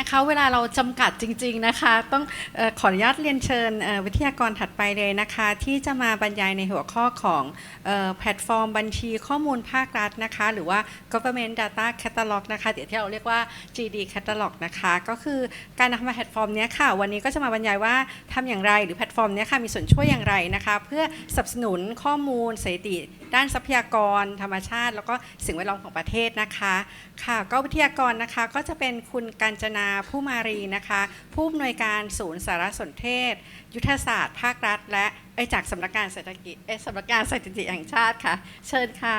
นะคะ เวลาเราจำกัดจริง ๆนะคะ ต้องออขออนุญาตเรียนเชิญวิทยากรถัดไปเลยนะคะ ที่จะมาบรรยายในหัวข้อของออแพลตฟอร์มบัญชีข้อมูลภาครัฐนะคะ หรือว่า government data catalog นะคะเดี๋ยวที่เราเรียกว่า GD catalog นะคะ ก็คือการทำแพลตฟอร์มนี้ค่ะ วันนี้ก็จะมาบรรยายว่าทำอย่างไรหรือแพลตฟอร์มนี้ค่ะมีส่วนช่วยอย่างไรนะคะ เพื่อสนับสนุนข้อมูลสถิติ ด้านทรัพยากร ธรรมชาติ แล้วก็สิ่งแวดล้อมของประเทศนะคะค่ะก็วิทยากรนะคะก็จะเป็นคุณกัญจนาผู้มารีนะคะ ผู้อำนวยการศูนย์สารสนเทศ ยุทธศาสตร์ ภาครัฐ และเอ้ยจากสำนักงานเศรษฐกิจเอ้ยสำนักงานสถิติแห่งชาติค่ะ เชิญค่ะ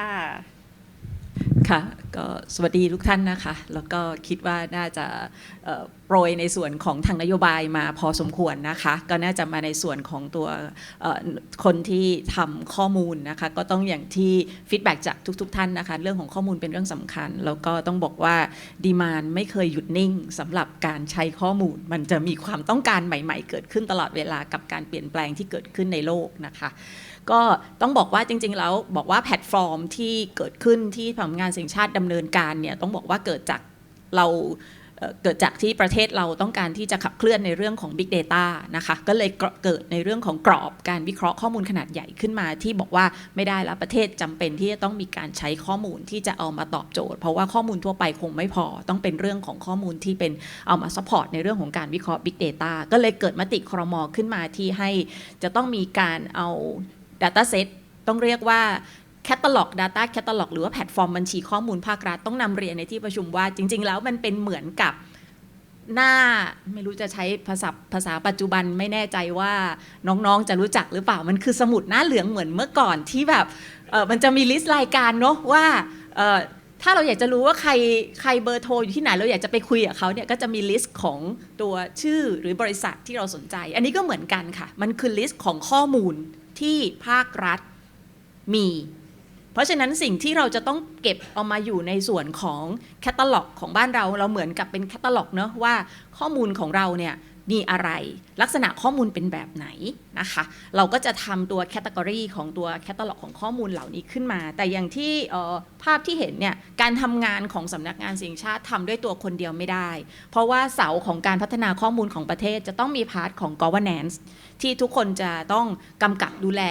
ค่ะก็สวัสดีทุกท่านนะคะ แล้วก็คิดว่าน่าจะ โปรยในส่วนของทางนโยบายมาพอสมควรนะคะ ก็น่าจะมาในส่วนของตัวคนที่ทำข้อมูลนะคะ ก็ต้องอย่างที่ฟีดแบ็จากทุกๆทท่านนะคะ เรื่องของข้อมูลเป็นเรื่องสำคัญ แล้วก็ต้องบอกว่าดีมานไม่เคยหยุดนิ่งสำหรับการใช้ข้อมูล มันจะมีความต้องการใหม่ ๆ เกิดขึ้นตลอดเวลากับการเปลี่ยนแปลงที่เกิดขึ้นในโลกนะคะ ก็ต้องบอกว่าจริง ๆ แล้วบอกว่าแพลตฟอร์มที่เกิดขึ้นที่สำนักงานสิ่งชาติดำเนินการเนี่ยต้องบอกว่าเกิดจากเรา เกิดจากที่ประเทศเราต้องการที่จะขับเคลื่อนในเรื่องของ Big Data นะคะก็เลยเกิดในเรื่องของกรอบการวิเคราะห์ข้อมูลขนาดใหญ่ขึ้นมา ที่บอกว่าไม่ได้แล้วประเทศจำเป็นที่จะต้องมีการใช้ข้อมูลที่จะเอามาตอบโจทย์ เพราะว่าข้อมูลทั่วไปคงไม่พอต้องเป็นเรื่องของข้อมูลที่เป็นเอามาซัพพอร์ตในเรื่องของการวิเคราะห์ Big Data ก็เลยเกิดมติครมขึ้นมาที่ให้จะต้องมีการเอา Data Set ต้องเรียกว่า Catalog Data Catalog หรือว่าแพลตฟอร์มบัญชีข้อมูลภาครัฐต้องนำเรียนในที่ประชุมว่า จริง ๆ แล้วมันเป็นเหมือนกับหน้าไม่รู้จะใช้ภาษาภาษาปัจจุบันไม่แน่ใจว่าน้องๆ จะรู้จักหรือเปล่ามันคือสมุดหน้าเหลืองเหมือนเมื่อก่อนที่แบบมันจะมีลิสต์รายการเนาะว่าถ้าเราอยากจะรู้ว่าใครใครเบอร์โทรอยู่ที่ไหนเราอยากจะไปคุยกับเขาเนี่ยก็จะมีลิสต์ของตัวชื่อหรือบริษัทที่เราสนใจ อันนี้ก็เหมือนกันค่ะ มันคือลิสต์ของข้อมูลที่ภาครัฐมี เพราะฉะนั้นสิ่งที่เราจะต้องเก็บเอามาอยู่ในส่วนของแคตตาล็อกของบ้านเราเราเหมือนกับเป็นแคตตาล็อกเนอะว่าข้อมูลของเราเนี่ยมีอะไร ลักษณะข้อมูลเป็นแบบไหนนะคะ เราก็จะทำตัวแคตตากรีของตัวแคตตาล็อกของข้อมูลเหล่านี้ขึ้นมา แต่อย่างที่ภาพที่เห็นเนี่ย การทำงานของสำนักงานสียงชาติทำด้วยตัวคนเดียวไม่ได้ เพราะว่าเสาของการพัฒนาข้อมูลของประเทศจะต้องมีพาร์ทของ governance ที่ทุกคนจะต้องกำกับดูแล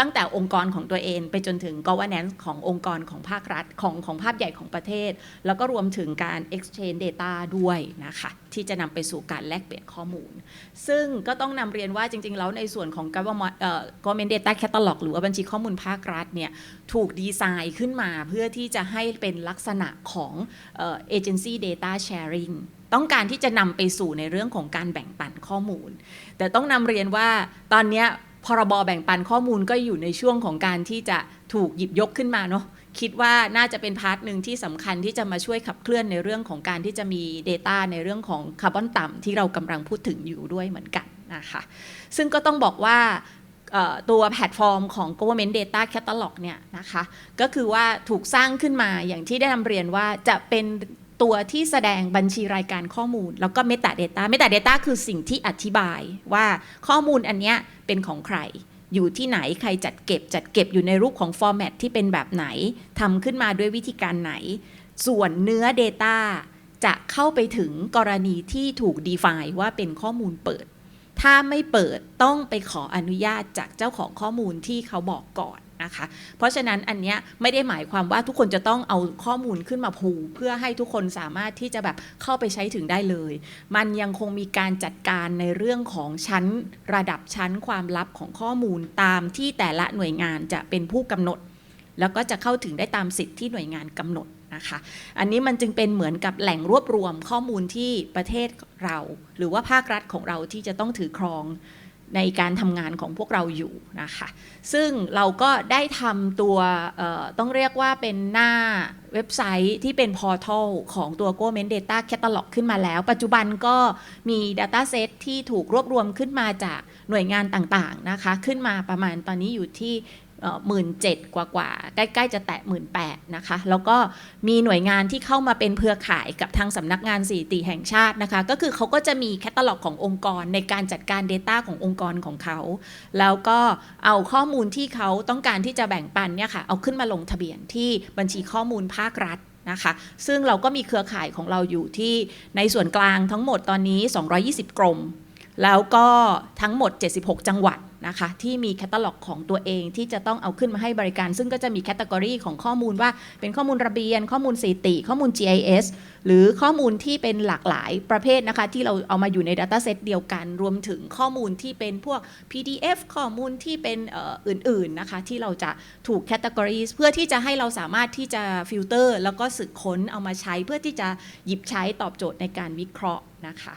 ตั้งแต่องค์กรของตัวเอง ไปจนถึง governance ขององค์กรของภาครัฐของของภาพใหญ่ของประเทศ แล้วก็รวมถึงการ exchange data ด้วยนะคะที่จะนำไปสู่การแลกเปลี่ยนข้อมูล ซึ่งก็ต้องนำเรียนว่าจริง ๆ แล้วในส่วนของ government government data catalog หรือว่าบัญชีข้อมูลภาครัฐเนี่ยถูกดีไซน์ขึ้นมาเพื่อที่จะให้เป็นลักษณะของเอ่อ agency data sharing ต้องการที่จะนำไปสู่ในเรื่องของการแบ่งปันข้อมูล แต่ต้องนำเรียนว่าตอนนี้ พรบแบ่งปันข้อมูลก็อยู่ในช่วงของการที่จะถูกหยิบยกขึ้นมาเนาะคิดว่าน่าจะเป็นพาร์ทหนึ่งที่สำคัญที่จะมาช่วยขับเคลื่อนในเรื่องของการที่จะมี Data ในเรื่องของคาร์บอนต่ำที่เรากำลังพูดถึงอยู่ด้วยเหมือนกันนะคะซึ่งก็ต้องบอกว่าตัวแพลตฟอร์มของ government data catalog เนี่ยนะคะก็คือว่าถูกสร้างขึ้นมาอย่างที่ได้นำเรียนว่าจะเป็น ตัวที่แสดงบัญชีรายการข้อมูล แล้วก็ metadata metadata คือสิ่งที่อธิบายว่าข้อมูลอันเนี้ยเป็นของใคร อยู่ที่ไหนใครจัดเก็บ จัดเก็บอยู่ในรูปของฟอร์แมตที่เป็นแบบไหนทำขึ้นมาด้วยวิธีการไหน ส่วนเนื้อ Data จะเข้าไปถึงกรณีที่ถูก define ว่าเป็นข้อมูลเปิด ถ้าไม่เปิดต้องไปขออนุญาตจากเจ้าของข้อมูลที่เขาบอกก่อน นะคะ เพราะฉะนั้นอันเนี้ยไม่ได้หมายความว่าทุกคนจะต้องเอาข้อมูลขึ้นมาพูเพื่อให้ทุกคนสามารถที่จะแบบเข้าไปใช้ถึงได้เลย มันยังคงมีการจัดการในเรื่องของชั้นระดับชั้นความลับของข้อมูลตามที่แต่ละหน่วยงานจะเป็นผู้กำหนด แล้วก็จะเข้าถึงได้ตามสิทธิ์ที่หน่วยงานกำหนดนะคะ อันนี้มันจึงเป็นเหมือนกับแหล่งรวบรวมข้อมูลที่ประเทศเรา หรือว่าภาครัฐของเราที่จะต้องถือครอง ในการทำงานของพวกเราอยู่นะคะ ซึ่งเราก็ได้ทำตัวต้องเรียกว่าเป็นหน้าเว็บไซต์ที่เป็นพอร์ทัลของตัว Government Data Catalog ขึ้นมาแล้ว ปัจจุบันก็มี Data Set ที่ถูกรวบรวมขึ้นมาจากหน่วยงานต่างๆนะคะ ขึ้นมาประมาณตอนนี้อยู่ที่ หมื่นเจ็ดกว่ากว่าใกล้ๆจะแตะหมื่นแปดนะคะ แล้วก็มีหน่วยงานที่เข้ามาเป็นเครือขายกับทางสำนักงานสถิติแห่งชาตินะคะ ก็คือเขาก็จะมีแคตตาล็อกขององค์กรในการจัดการ Data ขององค์กรของเขา แล้วก็เอาข้อมูลที่เขาต้องการที่จะแบ่งปันเนี่ยค่ะเอาขึ้นมาลงทะเบียนที่บัญชีข้อมูลภาครัฐนะคะซึ่งเราก็มีเครือข่ายของเราอยู่ที่ในส่วนกลางทั้งหมดตอนนี้ 220 กรม แล้วก็ทั้งหมด 76 จังหวัด นะคะที่มีแคตตาล็อกของตัวเองที่จะต้องเอาขึ้นมาให้บริการ ซึ่งก็จะมีแคตตากรีของข้อมูลว่าเป็นข้อมูลระเบียน ข้อมูลสถิติ ข้อมูล GIS หรือข้อมูลที่เป็นหลากหลายประเภทนะคะ ที่เราเอามาอยู่ใน Dataset เดียวกัน รวมถึงข้อมูลที่เป็นพวก PDF ข้อมูลที่เป็นอื่นๆนะคะ ที่เราจะถูกแคตตากรีเพื่อที่จะให้เราสามารถที่จะฟิลเตอร์แล้วก็สึกค้นเอามาใช้เพื่อที่จะหยิบใช้ตอบโจทย์ในการวิเคราะห์นะคะ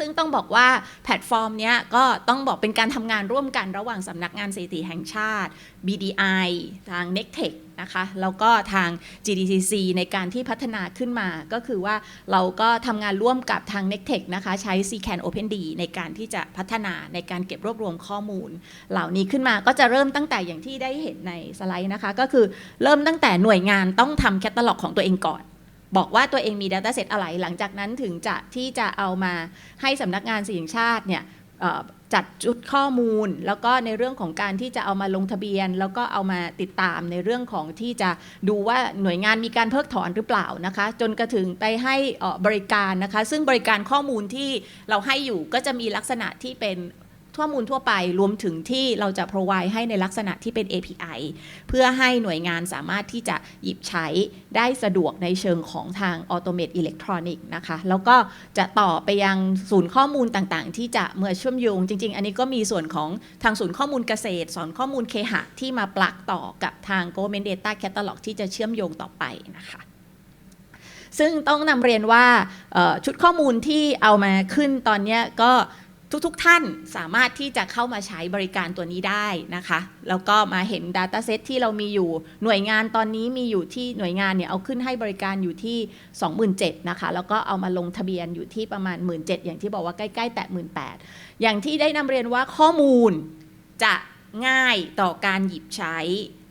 ซึ่งต้องบอกว่าแพลตฟอร์มเนี้ยก็ต้องบอกเป็นการทำงานร่วมกันระหว่างสำนักงานสถิติแห่งชาติ BDI ทาง n e c t e c h นะคะแล้วก็ทาง GDCC ในการที่พัฒนาขึ้นมาก็คือว่าเราก็ทำงานร่วมกับทาง n e c t e c h นะคะใช้ CCAN OpenD ในการที่จะพัฒนาในการเก็บรวบรวมข้อมูล เหล่านี้ขึ้นมาก็จะเริ่มตั้งแต่อย่างที่ได้เห็นในสไลด์นะคะ ก็คือเริ่มตั้งแต่หน่วยงานต้องทำแคตตาล็อกของตัวเองก่อน บอกว่าตัวเองมี Dataset อะไร หลังจากนั้นถึงจะที่จะเอามาให้สำนักงานสิ่งชาติเนี่ยจัดจุดข้อมูล แล้วก็ในเรื่องของการที่จะเอามาลงทะเบียน แล้วก็เอามาติดตามในเรื่องของที่จะดูว่าหน่วยงานมีการเพิกถอนหรือเปล่านะคะ จนกระถึงไปให้บริการนะคะ ซึ่งบริการข้อมูลที่เราให้อยู่ก็จะมีลักษณะที่เป็น ข้อมูลทั่วไปรวมถึงที่เราจะ provide ให้ในลักษณะที่เป็น API เพื่อให้หน่วยงานสามารถที่จะหยิบใช้ได้สะดวกในเชิงของทาง Automate Electronic นะคะ แล้วก็จะต่อไปยังศูนย์ข้อมูลต่างๆ ที่จะเมื่อเชื่อมโยง จริง ๆ อันนี้ก็มีส่วนของทางศูนย์ข้อมูลเกษตร สอนข้อมูลเคหะที่มาปลักต่อกับทาง Government Data Catalog ที่จะเชื่อมโยงต่อไปนะคะซึ่งต้องนำเรียนว่าชุดข้อมูลที่เอามาขึ้นตอนนี้ก็ ทุกๆทท่านสามารถที่จะเข้ามาใช้บริการตัวนี้ได้นะคะ แล้วก็มาเห็น Dataset ที่เรามีอยู่หน่วยงานตอนนี้มีอยู่ที่หน่วยงานเนี่ยเอาขึ้นให้บริการอยู่ที่ 27,000นะคะ แล้วก็เอามาลงทะเบียนอยู่ที่ประมาณ 17,000 อย่างที่บอกว่าใกล้ๆ แตะ 18,000 อย่างที่ได้นำเรียนว่าข้อมูลจะง่ายต่อการหยิบใช้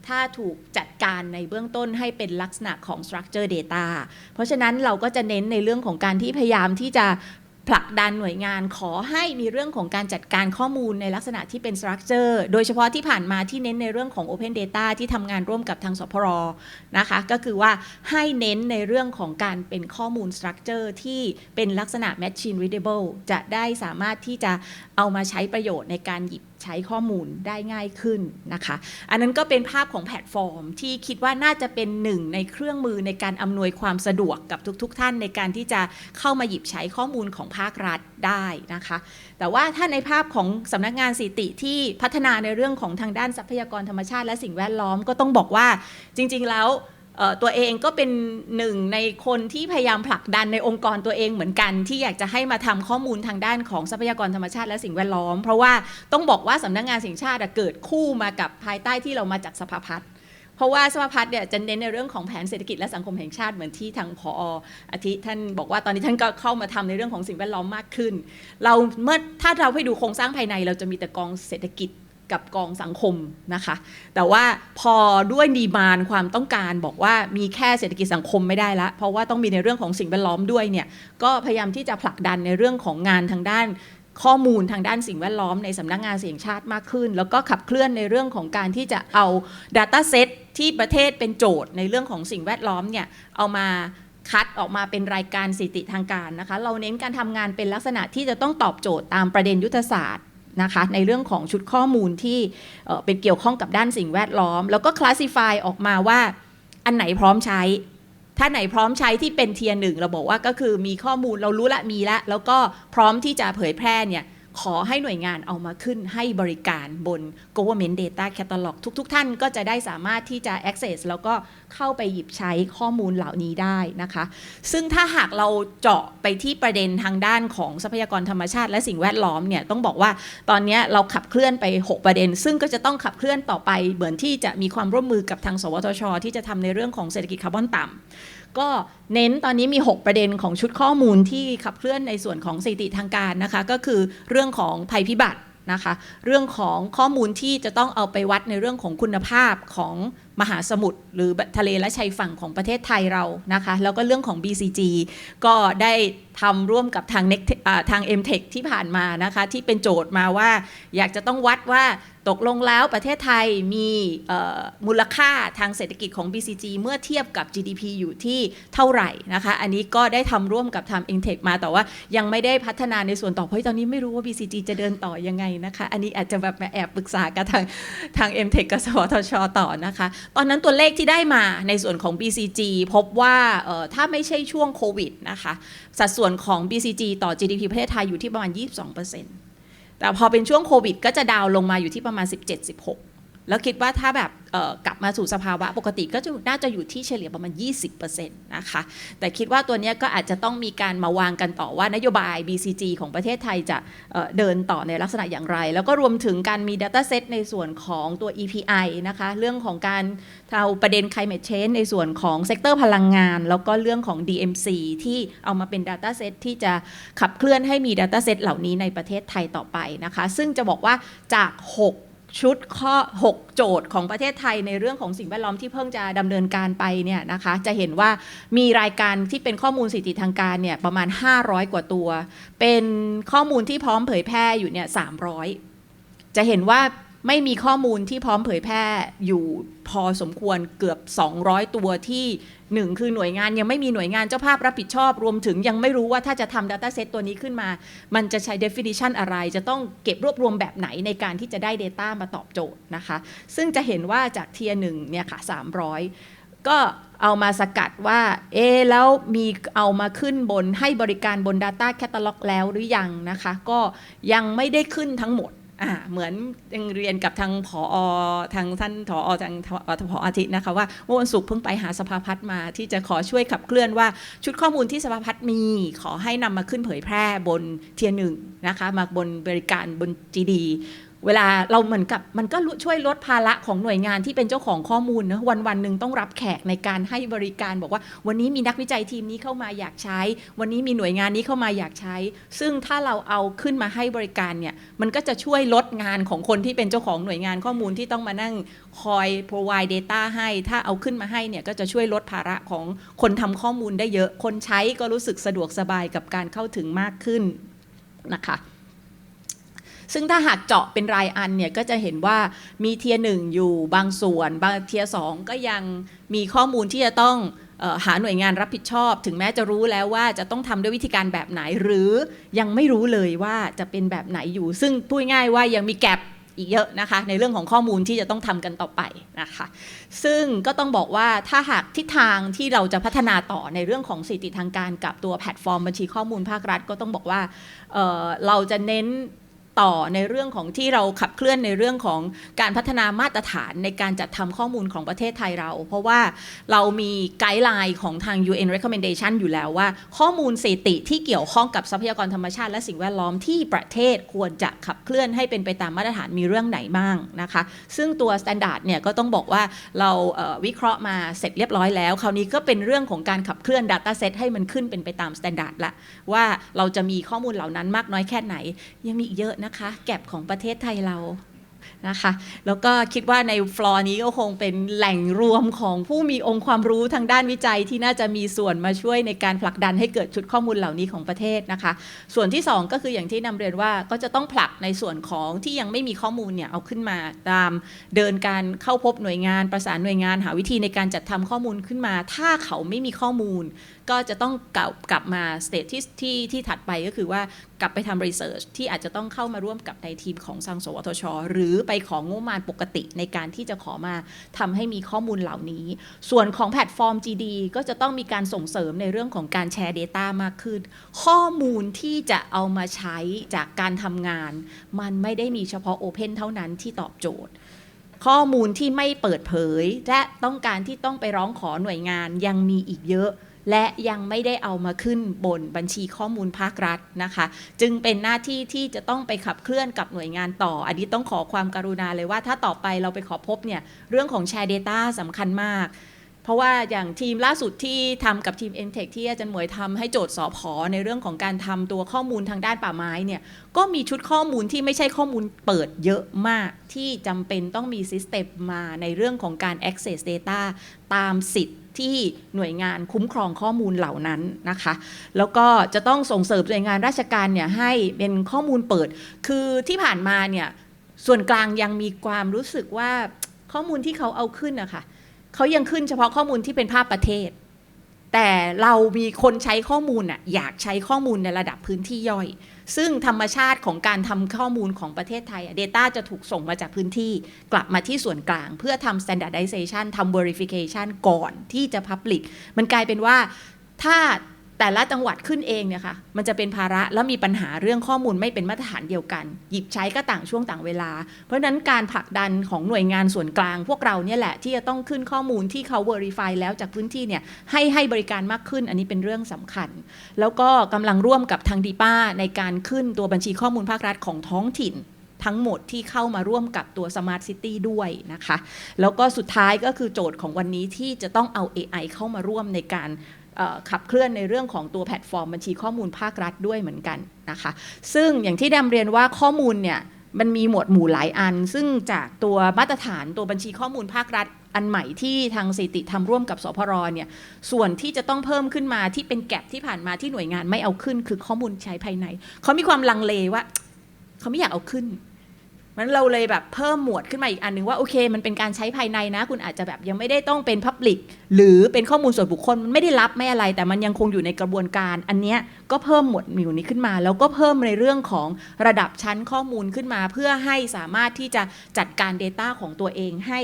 ถ้าถูกจัดการในเบื้องต้นให้เป็นลักษณะของ structure data เพราะฉะนั้นเราก็จะเน้นในเรื่องของการที่พยายามที่จะ ผลักดันหน่วยงานขอให้มีเรื่องของการจัดการข้อมูลในลักษณะที่เป็นสตรัคเจอร์โดยเฉพาะที่ผ่านมาที่เน้นในเรื่องของ open data ที่ทำงานร่วมกับทางสพรนะคะ ก็คือว่าให้เน้นในเรื่องของการเป็นข้อมูลสตรัคเจอร์ที่เป็นลักษณะ machine readable จะได้สามารถที่จะเอามาใช้ประโยชน์ในการหยิบใช้ข้อมูลได้ง่ายขึ้นนะคะ อันนั้นก็เป็นภาพของแพลตฟอร์ม ที่คิดว่าน่าจะเป็นหนึ่งในเครื่องมือในการอำนวยความสะดวกกับทุกๆทท่านในการที่จะเข้ามาหยิบใช้ข้อมูลของภาครัฐได้นะคะ แต่ว่าถ้าในภาพของสำนักงานสิติที่พัฒนาในเรื่องของทางด้านทรัพยากรธรรมชาติและสิ่งแวดล้อมก็ต้องบอกว่าจริง ๆแล้ว ตัวเองก็เป็นหนึ่งในคนที่พยายามผลักดันในองค์กรตัวเองเหมือนกัน ที่อยากจะให้มาทำข้อมูลทางด้านของทรัพยากรธรรมชาติและสิ่งแวดล้อม เพราะว่าต้องบอกว่าสำนักงานสิ่งชาติอะเกิดคู่มากับภายใต้ที่เรามาจากสภาพัฒน์เพราะว่าสภาพัฒน์เนี่ยจะเน้นในเรื่องของแผนเศรษฐกิจและสังคมแห่งชาติเหมือนที่ทางพออาทิท่านบอกว่าตอนนี้ท่านก็เข้ามาทำในเรื่องของสิ่งแวดล้อมมากขึ้น เราเมื่อถ้าเราไปดูโครงสร้างภายใน เราจะมีแต่กองเศรษฐกิจ กับกองสังคมนะคะ แต่ว่าพอด้วยดีมานความต้องการบอกว่ามีแค่เศรษฐกิจสังคมไม่ได้ละเพราะว่าต้องมีในเรื่องของสิ่งแวดล้อมด้วยเนี่ยก็พยายามที่จะผลักดันในเรื่องของงานทางด้านข้อมูลทางด้านสิ่งแวดล้อมในสำนักงานเสียงชาติมากขึ้น แล้วก็ขับเคลื่อนในเรื่องของการที่จะเอา Data Set ที่ประเทศเป็นโจทย์ในเรื่องของสิ่งแวดล้อมเนี่ยเอามาคัดออกมาเป็นรายการสิติทางการนะคะ เราเน้นการทำงานเป็นลักษณะที่จะต้องตอบโจทย์ตามประเด็นยุทธศาสตร์ นะคะในเรื่องของชุดข้อมูลที่เป็นเกี่ยวข้องกับด้านสิ่งแวดล้อม แล้วก็คลาสสิฟายออกมาว่าอันไหนพร้อมใช้ ถ้าไหนพร้อมใช้ที่เป็นเทียร์หนึ่งเราบอกว่าก็คือมีข้อมูลเรารู้ละมีละ แล้วก็พร้อมที่จะเผยแพร่เนี่ย ขอให้หน่วยงานเอามาขึ้นให้บริการบน Government Data Catalog ทุกๆทท่านก็จะได้สามารถที่จะ access แล้วก็เข้าไปหยิบใช้ข้อมูลเหล่านี้ได้นะคะ ซึ่งถ้าหากเราเจาะไปที่ประเด็นทางด้านของทรัพยากรธรรมชาติ และสิ่งแวดล้อมเนี่ยต้องบอกว่าตอนนี้เราขับเคลื่อนไป 6 ประเด็น ซึ่งก็จะต้องขับเคลื่อนต่อไปเหมือนที่จะมีความร่วมมือกับทาง สวทช ที่จะทำในเรื่องของเศรษฐกิจคาร์บอนต่ำ ก็เน้นตอนนี้มี 6 ประเด็นของชุดข้อมูลที่ขับเคลื่อนในส่วนของสถิติทางการนะคะ ก็คือเรื่องของภัยพิบัตินะคะ เรื่องของข้อมูลที่จะต้องเอาไปวัดในเรื่องของคุณภาพของ มหาสมุทรหรือทะเลและชายฝั่งของประเทศไทยเรานะคะแล้วก็เรื่องของ BCG ก็ได้ทำร่วมกับทาง Next ทาง MTech ที่ผ่านมานะคะที่เป็นโจทย์มาว่าอยากจะต้องวัดว่าตกลงแล้วประเทศไทยมีมูลค่าทางเศรษฐกิจของ BCG เมื่อเทียบกับ GDP อยู่ที่เท่าไหร่นะคะอันนี้ก็ได้ทำร่วมกับทาง MTech มาแต่ว่ายังไม่ได้พัฒนาในส่วนต่อเพราะตอนนี้ไม่รู้ว่า BCG จะเดินต่อยังไงนะคะอันนี้อาจจะแบบมาแอบปรึกษากับทางทาง MTech กับสวทชต่อนะคะตอนนั้นตัวเลขที่ได้มาในส่วนของ BCG พบว่าถ้าไม่ใช่ช่วงโควิดนะคะสัดส่วนของ BCG ต่อ GDP ประเทศไทยอยู่ที่ประมาณ 22%แต่พอเป็นช่วงโควิด ก็จะดาวน์ลงมาอยู่ที่ประมาณ 17-16 แล้วคิดว่าถ้าแบบกลับมาสู่สภาวะปกติก็จะน่าจะอยู่ที่เฉลี่ยประมาณ 20%นะคะ แต่คิดว่าตัวนี้ก็อาจจะต้องมีการมาวางกันต่อว่านโยบาย BCG ของประเทศไทยจะเอ่อเดินต่อในลักษณะอย่างไร แล้วก็รวมถึงการมี Data Set ในส่วนของตัว EPI นะคะ เรื่องของการเอาประเด็น climate change ในส่วนของเซกเตอร์พลังงาน แล้วก็เรื่องของ DMC ที่เอามาเป็น Data Set ที่จะขับเคลื่อนให้มี Data Set เหล่านี้ในประเทศไทยต่อไปนะคะ ซึ่งจะบอกว่าจาก 6 ชุดข้อ 6 โจทย์ของประเทศไทยในเรื่องของสิ่งแวดล้อมที่เพิ่งจะดำเนินการไปเนี่ยนะคะจะเห็นว่ามีรายการที่เป็นข้อมูลสิทธิทางการเนี่ยประมาณ 500 กว่าตัว เป็นข้อมูลที่พร้อมเผยแพร่อยู่เนี่ย300จะเห็นว่า ไม่มีข้อมูลที่พร้อมเผยแพร่อยู่พอสมควรเกือบ 200 ตัวที่หนึ่งคือหน่วยงานยังไม่มีหน่วยงานเจ้าภาพรับผิดชอบ รวมถึงยังไม่รู้ว่าถ้าจะทำ Data Set ตัวนี้ขึ้นมา มันจะใช้ definition อะไร จะต้องเก็บรวบรวมแบบไหนในการที่จะได้ Data มาตอบโจทย์นะคะ ซึ่งจะเห็นว่าจากเทียหนึ่งเนี่ยค่ะ 300 ก็เอามาสกัดว่า เอ๊แล้วมีเอามาขึ้นบนให้บริการบน Data Catalog แล้วหรือยังนะคะ ก็ยังไม่ได้ขึ้นทั้งหมด เหมือนยังเรียนกับทางผอทางท่านผอทางผออาทิตย์นะคะว่าเมื่อวันศุกร์เพิ่งไปหาสภาพัฒน์มาที่จะขอช่วยขับเคลื่อนว่าชุดข้อมูลที่สภาพัฒน์มีขอให้นำมาขึ้นเผยแพร่บนเทียหนึ่งนะคะมาบนบริการบน GD เวลาเราเหมือนกับมันก็ช่วยลดภาระของหน่วยงานที่เป็นเจ้าของข้อมูลนะวันวันหนึ่งต้องรับแขกในการให้บริการบอกว่า วันนี้มีนักวิจัยทีมนี้เข้ามาอยากใช้ วันนี้มีหน่วยงานนี้เข้ามาอยากใช้ ซึ่งถ้าเราเอาขึ้นมาให้บริการเนี่ยมันก็จะช่วยลดงานของคนที่เป็นเจ้าของหน่วยงานข้อมูลที่ต้องมานั่งคอย provide data ให้ ถ้าเอาขึ้นมาให้เนี่ยก็จะช่วยลดภาระของคนทำข้อมูลได้เยอะคนใช้ก็รู้สึกสะดวกสบายกับการเข้าถึงมากขึ้นนะคะ ซึ่งถ้าหากเจาะเป็นรายอันเนี่ยก็จะเห็นว่ามีเทียหนึ่งอยู่บางส่วน บางเทียสองก็ยังมีข้อมูลที่จะต้องหาหน่วยงานรับผิดชอบ ถึงแม้จะรู้แล้วว่าจะต้องทำด้วยวิธีการแบบไหน หรือยังไม่รู้เลยว่าจะเป็นแบบไหนอยู่ ซึ่งพูดง่ายว่ายังมีแกลบอีกเยอะนะคะในเรื่องของข้อมูลที่จะต้องทำกันต่อไปนะคะ ซึ่งก็ต้องบอกว่าถ้าหากทิศทางที่เราจะพัฒนาต่อในเรื่องของสถิติทางการกับตัวแพลตฟอร์มบัญชีข้อมูลภาครัฐ ก็ต้องบอกว่าเเราจะเน้น ต่อในเรื่องของที่เราขับเคลื่อนในเรื่องของการพัฒนามาตรฐานในการจัดทำข้อมูลของประเทศไทยเรา เพราะว่าเรามีไกด์ไลน์ของทาง UN recommendation อยู่แล้วว่า ข้อมูลสถิติที่เกี่ยวข้องกับทรัพยากรธรรมชาติและสิ่งแวดล้อมที่ประเทศควรจะขับเคลื่อนให้เป็นไปตามมาตรฐานมีเรื่องไหนบ้างนะคะ ซึ่งตัว standard เนี่ยก็ต้องบอกว่าเราเวิเคราะห์มาเสร็จเรียบร้อยแล้ว คราวนี้ก็เป็นเรื่องของการขับเคลื่อน data set ให้มันขึ้นเป็นไปตาม standard ละว่าเราจะมีข้อมูลเหล่านั้นมากน้อยแค่ไหนยังมีอีกเยอะนะคะแก็บของประเทศไทยเรานะคะแล้วก็คิดว่าในฟลอร์นี้ก็คงเป็นแหล่งรวมของผู้มีองค์ความรู้ทางด้านวิจัยที่น่าจะมีส่วนมาช่วยในการผลักดันให้เกิดชุดข้อมูลเหล่านี้ของประเทศนะคะ ส่วนที่ 2 ก็คืออย่างที่นำเรียนว่าก็จะต้องผลักในส่วนของที่ยังไม่มีข้อมูลเนี่ยเอาขึ้นมาตามเดินการเข้าพบหน่วยงาน ประสานหน่วยงาน หาวิธีในการจัดทำข้อมูลขึ้นมา ถ้าเขาไม่มีข้อมูล ก็จะต้องกลับกลับมาสเตจที่ที่ที่ถัดไปก็คือว่ากลับไปทำรีเสิร์ชที่อาจจะต้องเข้ามาร่วมกับในทีมของทางสวทช หรือไปของงบมาณปกติในการที่จะขอมาทำให้มีข้อมูลเหล่านี้ ส่วนของแพลตฟอร์ม GD ก็จะต้องมีการส่งเสริมในเรื่องของการแชร์ Data มากขึ้น ข้อมูลที่จะเอามาใช้จากการทำงาน มันไม่ได้มีเฉพาะ Open เท่านั้นที่ตอบโจทย์ข้อมูลที่ไม่เปิดเผย และต้องการที่ต้องไปร้องขอหน่วยงานยังมีอีกเยอะ และยังไม่ได้เอามาขึ้นบนบัญชีข้อมูลภาครัฐนะคะ จึงเป็นหน้าที่ที่จะต้องไปขับเคลื่อนกับหน่วยงานต่อ อันนี้ต้องขอความกรุณาเลยว่า ถ้าต่อไปเราไปขอพบเนี่ยเรื่องของแชร์ Data สำคัญมาก เพราะว่าอย่างทีมล่าสุดที่ทำกับทีม n t e c h ที่อาจารย์หมวยทำให้โจทย์สอพอในเรื่องของการทำตัวข้อมูลทางด้านป่าไม้เนี่ยก็มีชุดข้อมูลที่ไม่ใช่ข้อมูลเปิดเยอะมาก ที่จำเป็นต้องมีซิสเต็มมาในเรื่องของการ access data ตามสิทธิ์ ที่หน่วยงานคุ้มครองข้อมูลเหล่านั้นนะคะ แล้วก็จะต้องส่งเสริมหน่วยงานราชการเนี่ยให้เป็นข้อมูลเปิด คือที่ผ่านมาเนี่ยส่วนกลางยังมีความรู้สึกว่าข้อมูลที่เขาเอาขึ้นนะคะเขายังขึ้นเฉพาะข้อมูลที่เป็นภาพประเทศ แต่เรามีคนใช้ข้อมูลอะอยากใช้ข้อมูลในระดับพื้นที่ย่อย ซึ่งธรรมชาติของการทำข้อมูลของประเทศไทยอะ Data จะถูกส่งมาจากพื้นที่ กลับมาที่ส่วนกลาง เพื่อทำ standardization ทำ verification ก่อนที่จะ public มันกลายเป็นว่าถ้า แต่ละจังหวัดขึ้นเองเนี่ยค่ะมันจะเป็นภาระแล้วมีปัญหาเรื่องข้อมูลไม่เป็นมาตรฐานเดียวกัน หยิบใช้ก็ต่างช่วงต่างเวลา เพราะฉะนั้นการผลักดันของหน่วยงานส่วนกลาง พวกเราเนี่ยแหละที่จะต้องขึ้นข้อมูลที่เขา verify แล้วจากพื้นที่เนี่ยให้ให้บริการมากขึ้น อันนี้เป็นเรื่องสำคัญ แล้วก็กำลังร่วมกับทางดีป้าในการขึ้นตัวบัญชีข้อมูลภาครัฐของท้องถิ่นทั้งหมดที่เข้ามาร่วมกับตัว Smart City ด้วยนะคะ แล้วก็สุดท้ายก็คือโจทย์ของวันนี้ที่จะต้องเอา AI เข้ามาร่วมในการ ขับเคลื่อนในเรื่องของตัวแพลตฟอร์มบัญชีข้อมูลภาครัฐด้วยเหมือนกันนะคะ ซึ่งอย่างที่ดำเรียนว่าข้อมูลเนี่ยมันมีหมวดหมู่หลายอัน ซึ่งจากตัวมาตรฐานตัวบัญชีข้อมูลภาครัฐ อันใหม่ที่ทางสถิติทำร่วมกับสพรเนี่ยส่วนที่จะต้องเพิ่มขึ้นมาที่เป็นแก็บที่ผ่านมาที่หน่วยงานไม่เอาขึ้น คือข้อมูลใช้ภายใน เขามีความลังเลว่า เขาไม่อยากเอาขึ้น มันเราเลยแบบเพิ่มหมวดขึ้นมาอีกอันหนึ่งว่าโอเค มันเป็นการใช้ภายในนะ คุณอาจจะแบบยังไม่ได้ต้องเป็นพับลิกหรือเป็นข้อมูลส่วนบุคคลมันไม่ได้รับไม่อะไร แต่มันยังคงอยู่ในกระบวนการ อันเนี้ยก็เพิ่มหมวดมู่นี้ขึ้นมา แล้วก็เพิ่มในเรื่องของระดับชั้นข้อมูลขึ้นมา เพื่อให้สามารถที่จะจัดการ Data ของตัวเองให้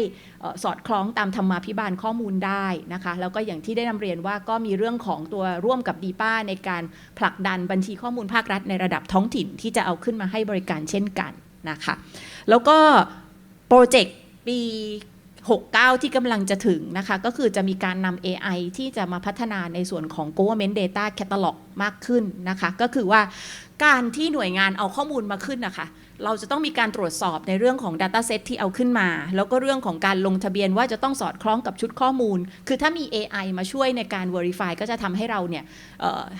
สอดคล้องตามธรรมาภิบาลข้อมูลได้นะคะ แล้วก็อย่างที่ได้นำเรียนว่าก็มีเรื่องของตัวร่วมกับดีป้าในการผลักดันบัญชีข้อมูลภาครัฐในระดับท้องถิ่นที่จะเอาขึ้นมาให้บริการเช่นกัน นะคะ แล้วก็โปรเจกต์ปี 69 ที่กำลังจะถึงนะคะ ก็คือจะมีการนำ AI ที่จะมาพัฒนาในส่วนของ government data catalog มากขึ้นนะคะ ก็คือว่าการที่หน่วยงานเอาข้อมูลมาขึ้นนะคะ เราจะต้องมีการตรวจสอบในเรื่องของ Data Set ที่เอาขึ้นมา แล้วก็เรื่องของการลงทะเบียนว่าจะต้องสอดคล้องกับชุดข้อมูล คือถ้ามี AI มาช่วยในการ Verify ก็จะทำให้เราเนี่ย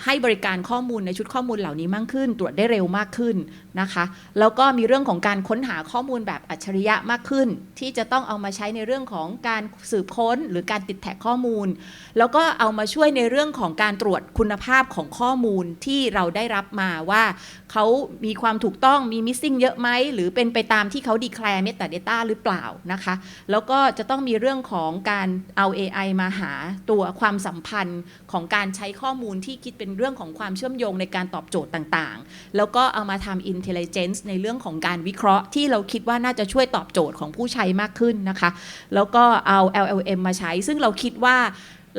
ให้บริการข้อมูลในชุดข้อมูลเหล่านี้มากขึ้น ตรวจได้เร็วมากขึ้นนะคะ แล้วก็มีเรื่องของการค้นหาข้อมูลแบบอัจฉริยะมากขึ้น ที่จะต้องเอามาใช้ในเรื่องของการสืบค้น หรือการติดแท็กข้อมูล แล้วก็เอามาช่วยในเรื่องของการตรวจคุณภาพของข้อมูลที่เราได้รับมาว่าเขามีความถูกต้องมี missing เยยอะไหมหรือเป็นไปตามที่เขา declare metadata หรือเปล่านะคะ แล้วก็จะต้องมีเรื่องของการเอา AI มาหาตัวความสัมพันธ์ของการใช้ข้อมูลที่คิดเป็นเรื่องของความเชื่อมโยงในการตอบโจทย์ต่างๆ แล้วก็เอามาทำ intelligence ในเรื่องของการวิเคราะห์ที่เราคิดว่าน่าจะช่วยตอบโจทย์ของผู้ใช้มากขึ้นนะคะ แล้วก็เอา LLM มาใช้ ซึ่งเราคิดว่า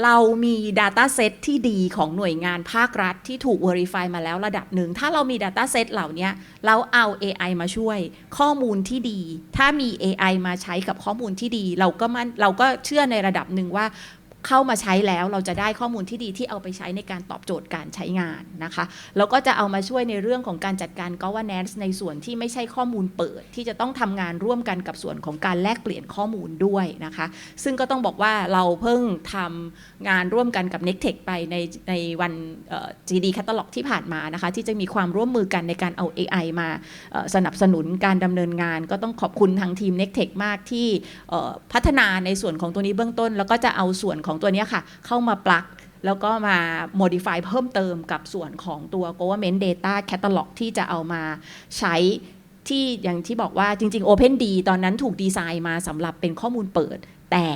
เรามี Data Set ที่ดีของหน่วยงานภาครัฐที่ถูก Verify มาแล้วระดับหนึ่ง ถ้าเรามี Data Set เหล่านี้เราเอา AI มาช่วย ข้อมูลที่ดี ถ้ามี AI มาใช้กับข้อมูลที่ดี เราก็มันเราก็เชื่อในระดับหนึ่งว่า เข้ามาใช้แล้วเราจะได้ข้อมูลที่ดีที่เอาไปใช้ในการตอบโจทย์การใช้งานนะคะแล้วก็จะเอามาช่วยในเรื่องของการจัดการ governance ในส่วนที่ไม่ใช่ข้อมูลเปิด ที่จะต้องทำงานร่วมกันกับส่วนของการแลกเปลี่ยนข้อมูลด้วยนะคะ ซึ่งก็ต้องบอกว่าเราเพิ่งทำงานร่วมกันกับ n e c t e c h ไปในในวันเอ่อ GD Catalog ที่ผ่านมานะคะ ที่จะมีความร่วมมือกันในการเอา AI มาเอ่อสนับสนุนการดำเนินงาน ก็ต้องขอบคุณทางทีม n e c t e c h มากที่เอ่อพัฒนาในส่วนของตัวนี้เบื้องต้น แล้วก็จะเอาส่วนของตัวนี้ค่ะ เข้ามาปลักแล้วก็มา modify เพิ่มเติมกับส่วนของตัว government data catalog ที่จะเอามาใช้ที่อย่างที่บอกว่าจริง ๆ OpenD ตอนนั้นถูกดีไซน์มาสำหรับเป็นข้อมูลเปิด แต่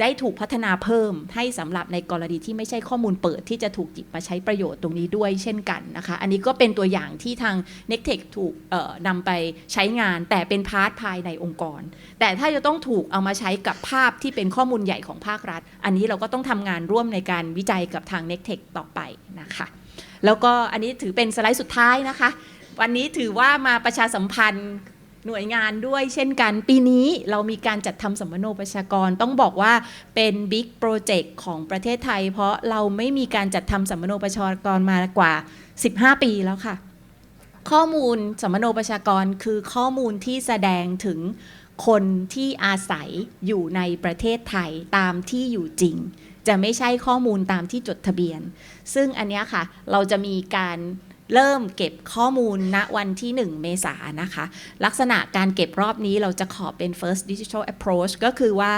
ได้ถูกพัฒนาเพิ่มให้สำหรับในกรณีที่ไม่ใช่ข้อมูลเปิดที่จะถูกหยิบมาใช้ประโยชน์ตรงนี้ด้วยเช่นกันนะคะ อันนี้ก็เป็นตัวอย่างที่ทาง n e c t e c h ถูกนำไปใช้งาน แต่เป็นพาร์ทภายในองค์กร แต่ถ้าจะต้องถูกเอามาใช้กับภาพที่เป็นข้อมูลใหญ่ของภาครัฐ อันนี้เราก็ต้องทำงานร่วมในการวิจัยกับทาง n e c t e c h ต่อไปนะคะ แล้วก็อันนี้ถือเป็นสไลด์สุดท้ายนะคะ วันนี้ถือว่ามาประชาสัมพันธ์ หน่วยงานด้วยเช่นกันปีนี้เรามีการจัดทำสัมมโนประชากรต้องบอกว่าเป็นบิ๊กโปรเจกต์ของประเทศไทย เพราะเราไม่มีการจัดทำสัมมโนประชากรมากว่า 15 ปีแล้วค่ะ ข้อมูลสัมมโนประชากรคือข้อมูลที่แสดงถึงคนที่อาศัยอยู่ในประเทศไทยตามที่อยู่จริง จะไม่ใช่ข้อมูลตามที่จดทะเบียน ซึ่งอันนี้ค่ะเราจะมีการ เริ่มเก็บข้อมูลณวันที่ 1 เมษานะคะ ลักษณะการเก็บรอบนี้เราจะขอเป็น first digital approach ก็คือว่า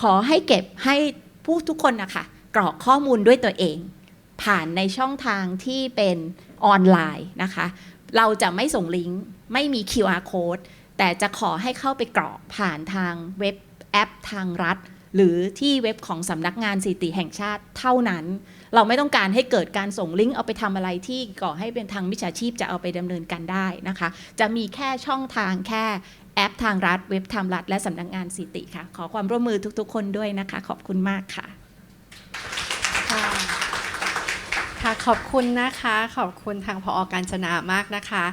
ขอให้เก็บให้ผู้ทุกคนนะคะกรอกข้อมูลด้วยตัวเอง ผ่านในช่องทางที่เป็นออนไลน์นะคะ เราจะไม่ส่งลิงก์ไม่มี QR code แต่จะขอให้เข้าไปกรอกผ่านทางเว็บแอปทางรัฐ หรือที่เว็บของสำนักงานสิติแห่งชาติเท่านั้น เราไม่ต้องการให้เกิดการส่งลิงก์เอาไปทำอะไรที่ก่อให้เป็นทางมิจฉาชีพจะเอาไปดำเนินการได้นะคะ จะมีแค่ช่องทางแค่แอปทางรัฐ เว็บทางรัฐ และสำนักงานสิติค่ะ ขอความร่วมมือทุกๆ คนด้วยนะคะ ขอบคุณมากค่ะค่ะค่ะขอบคุณนะคะ ขอบคุณทางพออการจนามากนะคะ